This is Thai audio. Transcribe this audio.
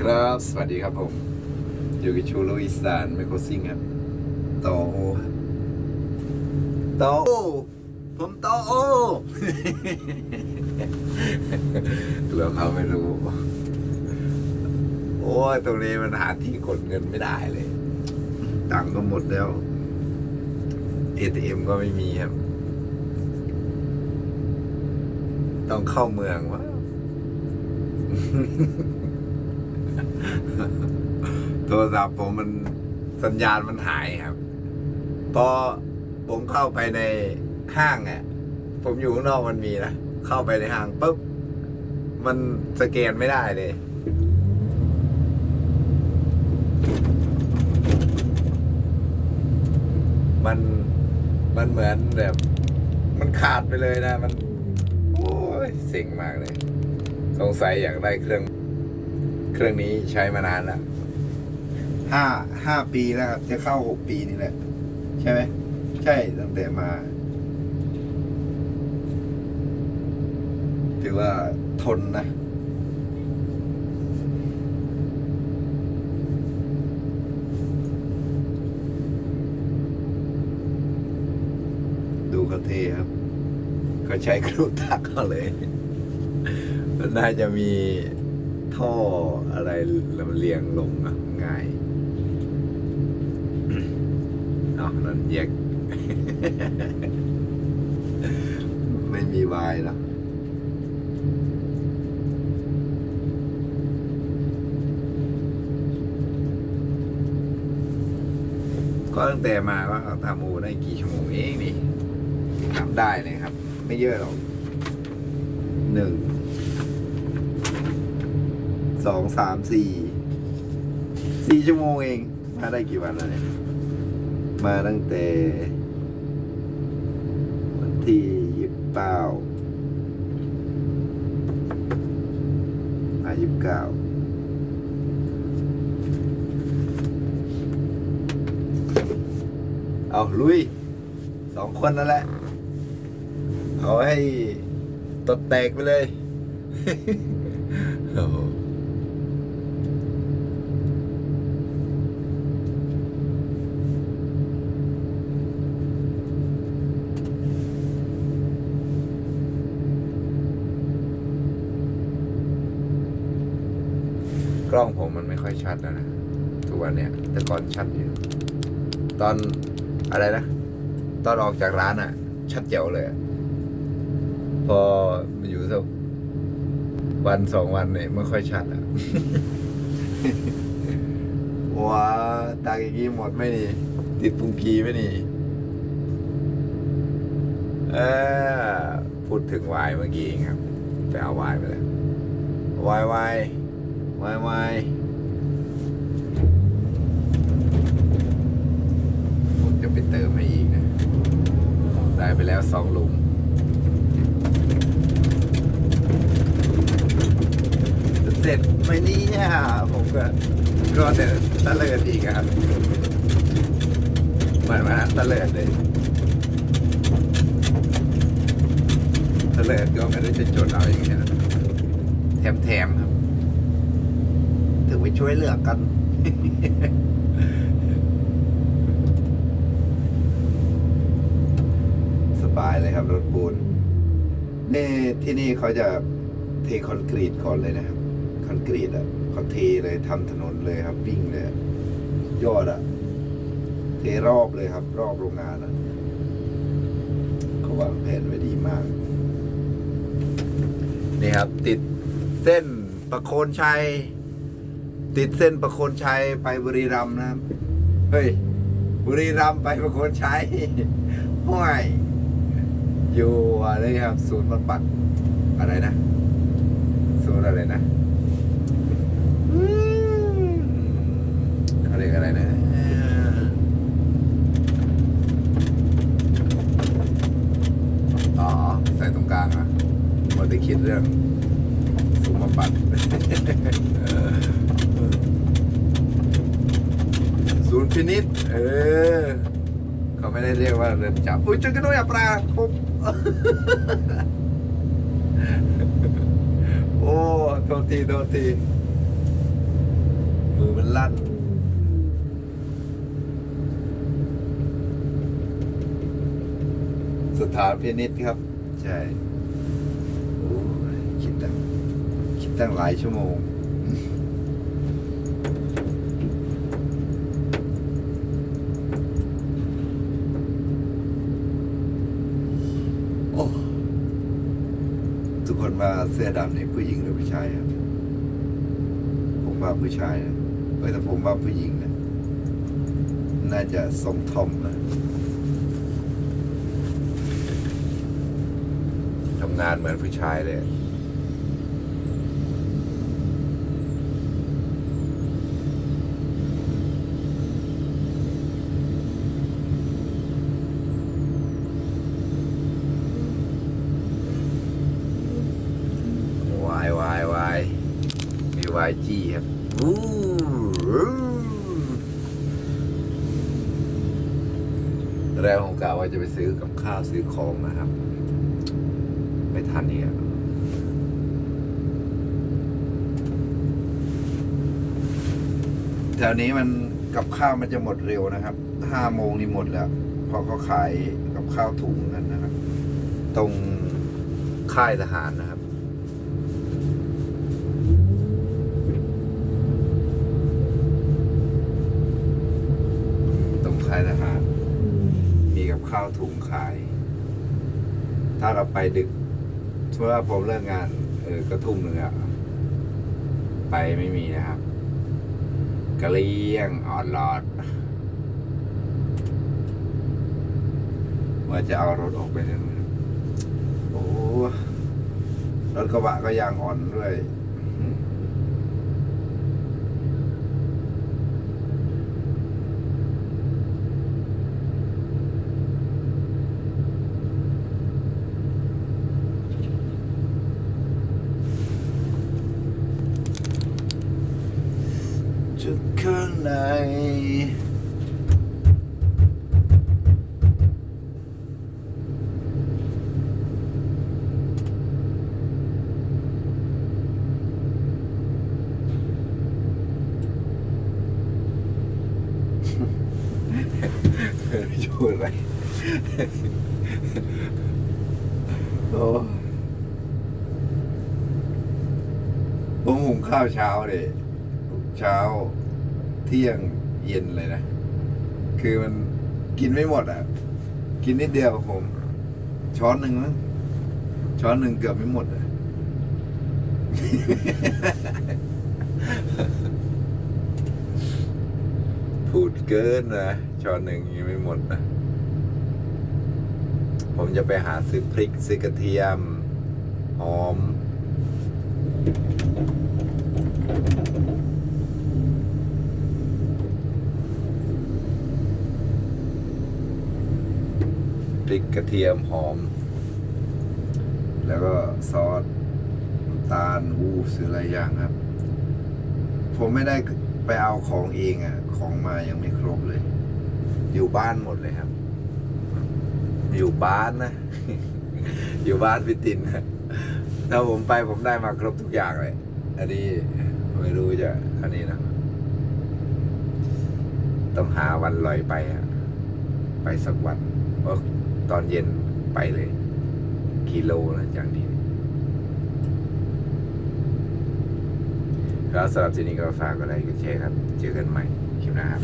ครับ สวัสดีครับผม อยู่กับชูโรอีสานไมโครซิงครับต่อโอครับต่อโอผมต่อโอแล้วเขาไม่รู้ โอ้ยตรงนี้มันหาที่กดเงินไม่ได้เลย ตังก็หมดแล้ว ATM ก็ไม่มีครับ ต้องเข้าเมืองวะ ทรศัพท์ผมมันสัญญาณมันหายครับพอผมเข้าไปในห้างอะผมอยู่ข้างนอกมันมีนะเข้าไปในห้างปุ๊บมันสแกนไม่ได้เลยมันมันเหมือนแบบ มันขาดไปเลยนะ มัน โอ้ยเซ็งมากเลย สงสัยอยากได้เครื่อง เครื่องนี้ใช้มานานแล้ว ห้าห้าปีแล้วครับ จะเข้าหกปีนี่แหละ ใช่ไหม ใช่ตั้งแต่มา ถือว่าทนนะ ดูเขาเทครับเขาใช้ครูตักเขาเลย น่าจะมีท่ออะไรลำเลียงลงง่าย เอา นั่นแยก ไม่มีวายหรอกก็ตั้งแต่มาก็ทำอูได้กี่ชั่วโมงเองนี่ทำได้เลยครับ ไม่เยอะหรอกหนึ่งสองสามสี่สี่ชั่วโมงเองมาได้กี่วันแล้วเนี่ย มาตั้งแต่วันที่ยี่สิบเก้ามายี่สิบเก้าเอาลุยสองคนนั่นแหละ เอาให้ตดแตกไปเลย โอ้โห ก ล้องผมมันไม่ค่อยชัดแล้วนะทุกวันเนี้ยแต่ก่อนชัดอยู่ ตอนอะไรนะ ตอนออกจากร้านอะชัดเจ๋วเลยพอมาอยู่สักวันสองวันเนี่ยไม่ค่อยชัดอะว้าตากกี้หมดไม่นี่ติดพุงกีไม่นี่เออพูดถึงวายเมื่อกี้ครับไปเอาวายมาแล้ววายวาย วายวายผมจะไปเติมให้อีกนะ ได้ไปแล้วสองหลุมเสร็จไหมเนี่ยผมก็ก็แต่ตะเลิดอีกอะครับเหมือนมาตะเลิดเลยตะเลิดก็ไม่ได้จะจดเอาอย่างเงี้ยนะแถมๆครับ ไปช่วยเหลือกันสบายเลยครับ รถปูนนี่ที่นี่เขาจะเทคอนกรีตก่อนเลยนะครับ คอนกรีตอะเขาเทเลยทำถนนเลยครับ วิ่งเลยยอดอะ เทรอบเลยครับ รอบโรงงานอะเขาวางแผนไว้ดีมาก นี่ครับ ติดเส้นประโคนชัย ติดเส้นประโคนชัยไปบุรีรัมย์นะครับ เฮ้ย บุรีรัมย์ไปประโคนชัยห้วยอยู่อะไรครับศูนย์บำบัดอะไรนะศูนย์อะไรนะอืมเขาเรียกอะไรนะอ๋อใส่ตรงกลางอะมันจะคิดเรื่องศูนย์บำบัด ศูนย์ พินิษเออเขาไม่ได้เรียกว่าเรือนจำอุ้ยจุดกันด้วยอะปลาปุ๊บโอ้โทษทีโทษทีมือมันลั่นสถานพินิษครับ ใช่ โอ้คิดตั้งคิดตั้งหลายชั่วโมง โอ้ ทุกคนมาเสื้อดำนี่ผู้หญิงหรือผู้ชายครับผมว่าผู้ชายนะเอ้ยแต่ผมว่าผู้หญิงนะน่าจะสมทอมนะทำงานเหมือนผู้ชายเลย วายวายวาย มีวายจี้ครับอู้หูแรกผมกะว่าจะไปซื้อกับข้าวซื้อของนะครับ ไม่ทันเนี่ยแถวนี้มันกับข้าวมันจะหมดเร็วนะครับห้าโมงนี่หมดแล้วเพราะเขาขายกับข้าวถุงกันนะครับ ตรงค่ายทหารนะครับ ตรงค่ายทหารมีกับข้าวถุงขาย ถ้าเราไปดึกเมื่อผมเลิกงานเออก็ทุ่มหนึ่งอะไปไม่มีนะครับกะเลียงออนลอดว่าจะเอารถออกไปเนั่นนะครับโอ้รถกระบะก็ยางอ่อนด้วย จุด ข้างในช่วยอะไรโอ้ผมหุงข้าวเช้าเลยเช้า เที่ยงเย็นเลยนะ คือมันกินไม่หมดอะ กินนิดเดียวผม ช้อนหนึ่งมั้งช้อนหนึ่งเกือบไม่หมดอะพูดเกินนะช้อนหนึ่งยังไม่หมดนะผมจะไปหาซื้อพริกซื้อกระเทียม หอม ริกกระเทียมหอม แล้วก็ซอสน้ำตาลอูฟซื้อหลายอย่างครับ ผมไม่ได้ไปเอาของเองอะ่ะ ของมายังไม่ครบเลย อยู่บ้านหมดเลยครับ อยู่บ้านนะ อยู่บ้านพิตินนะถ้าผมไปผมได้มาครบทุกอย่างเลย อันนี้ไม่รู้จะ อันนี้นะ ต้องหาวันลอยไปอะไปสักวันเพราะ ตอนเย็นไปเลย กิโลนะจากนี้แล้วสำหรับที่นี้ก็ฝากอะไลค์กดแชร์ครับ เจอกันใหม่คลิปหน้าครับ